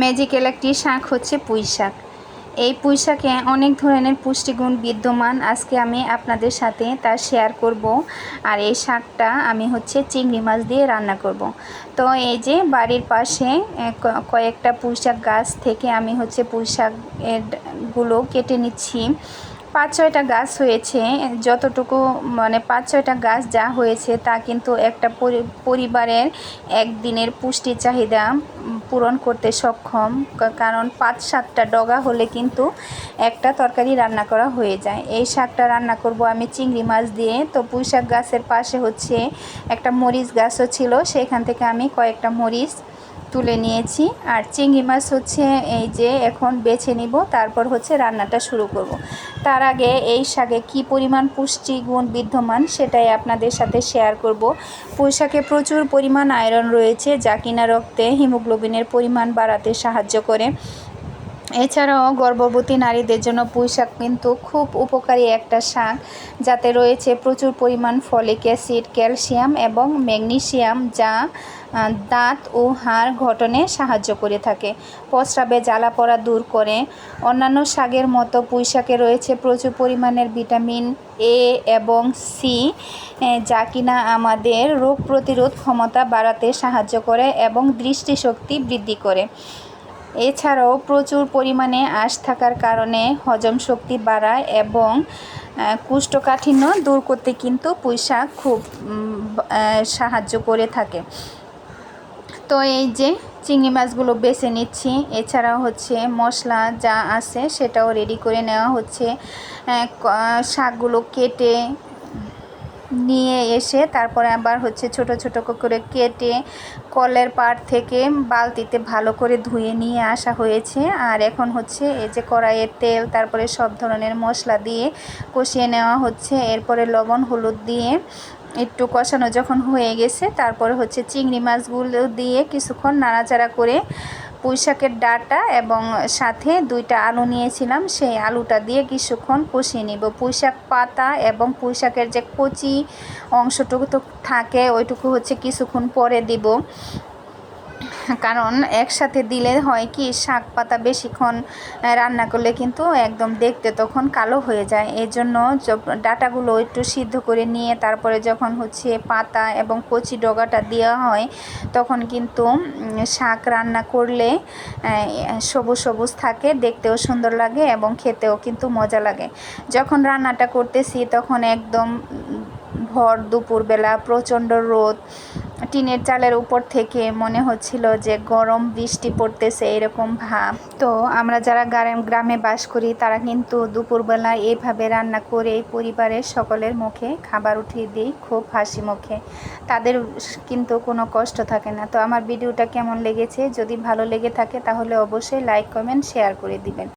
Magical একটি শাক হচ্ছে পুঁই শাক এই পুঁই শাকে অনেক ধরনের পুষ্টিগুণ বিদ্যমান। আজকে আমি আপনাদের সাথে তা শেয়ার করব। আর এই শাকটা আমি হচ্ছে চিংড়ি মাছ দিয়ে রান্না করব। তো এই যে বাড়ির পাশে কয়েকটা পুঁই শাক গাছ থেকে আমি হচ্ছে পুঁই শাকগুলো কেটে নিচ্ছি। পাঁচ ছয়টা গাছ হয়েছে, যতটুকু মানে পাঁচ ছয়টা গাছ যা হয়েছে তা কিন্তু একটা পরিবারের একদিনের পুষ্টি চাহিদা পূরণ করতে সক্ষম। কারণ পাঁচ সাতটা ডগা হলে কিন্তু একটা তরকারি রান্না করা হয়ে যায়। এই শাকটা রান্না করব আমি চিংড়ি মাছ দিয়ে। তো পুঁই শাক গাছের পাশে হচ্ছে একটা মরিচ গাছও ছিল, সেখান থেকে আমি কয়েকটা মরিচ তুলে নিয়েছি। আর চিংড়ি মাছ হচ্ছে এই যে এখন বেছে নিব, তারপর হচ্ছে রান্নাটা শুরু করব। তার আগে এই শাকে কি পরিমাণ পুষ্টিগুণ বিদ্যমান সেটাই আপনাদের সাথে শেয়ার করব। পুঁই শাকে প্রচুর পরিমাণ আয়রন রয়েছে, যা কিনা রক্তে হিমোগ্লোবিনের পরিমাণ বাড়াতে সাহায্য করে। এছাড়াও গর্ভবতী নারীদের জন্য পুঁই শাক কিন্তু খুব উপকারী একটা শাক। যাতে রয়েছে প্রচুর পরিমাণ ফলিক অ্যাসিড, ক্যালসিয়াম এবং ম্যাগনেসিয়াম যা দাঁত ও হাড় গঠনে সাহায্য করে থাকে। প্রস্রাবে জ্বালা পড়া দূর করে। অন্যান্য শাকের মতো পুঁই শাকে রয়েছে প্রচুর পরিমাণের ভিটামিন এ এবং সি যা কিনা আমাদের রোগ প্রতিরোধ ক্ষমতা বাড়াতে সাহায্য করে এবং দৃষ্টিশক্তি বৃদ্ধি করে। এছাড়াও প্রচুর পরিমাণে আঁশ থাকার কারণে হজম শক্তি বাড়ায় এবং কুষ্ঠকাঠিন্য দূর করতে কিন্তু পুঁইশাক খুব সাহায্য করে থাকে। তো এই যে চিংড়ি মাছগুলো বেছে নিচ্ছি, এছাড়াও হচ্ছে মশলা যা আছে সেটাও রেডি করে নেওয়া হচ্ছে। শাকগুলো কেটে নিয়ে এসে তারপরে আবার হচ্ছে ছোট ছোট করে কেটে কলের পাট থেকে বালতিতে ভালো করে ধুয়ে নিয়ে আসা হয়েছে। আর এখন হচ্ছে এই যে কড়াইয়ের তেল, তারপরে সব ধরনের মশলা দিয়ে কষিয়ে নেওয়া হচ্ছে। এরপরে লবণ, হলুদ দিয়ে একটু কষানো যখন হয়ে গেছে, তারপরে হচ্ছে চিংড়ি মাছগুলো দিয়ে কিছুক্ষণ নাড়াচাড়া করে পুঁই শাকের ডাটা এবং সাথে দুইটা আলু নিয়েছিলাম। সেই আলুটা দিয়ে কিছুক্ষণ কষিয়ে নিব। পুঁই শাক পাতা এবং পুঁই শাকের যে কচি অংশটুকু তো থাকে, ওইটুকু হচ্ছে কিছুক্ষণ পরে দিব। কারণ একসাথে দিলে হয় কি, শাক পাতা বেশিক্ষণ রান্না করলে কিন্তু একদম দেখতে তখন কালো হয়ে যায়। এই জন্য ডাটাগুলো একটু সিদ্ধ করে নিয়ে তারপরে যখন হচ্ছে পাতা এবং কচি ডগাটা দেওয়া হয়, তখন কিন্তু শাক রান্না করলে সবুজ সবুজ থাকে, দেখতেও সুন্দর লাগে এবং খেতেও কিন্তু মজা লাগে। যখন রান্নাটা করতেছি তখন একদম ভর দুপুরবেলা প্রচণ্ড রোদ টিনের চালের উপর থেকে মনে হচ্ছিল যে গরম বৃষ্টি পড়তেছে এরকম ভাব। তো আমরা যারা গ্রামে বাস করি, তারা কিন্তু দুপুরবেলা এইভাবে রান্না করে পরিবারের সকলের মুখে খাবার উঠিয়ে দিই খুব হাসি মুখে। তাদের কিন্তু কোনো কষ্ট থাকে না। তো আমার ভিডিওটা কেমন লেগেছে? যদি ভালো লেগে থাকে তাহলে অবশ্যই লাইক কমেন্ট শেয়ার করে দিবেন।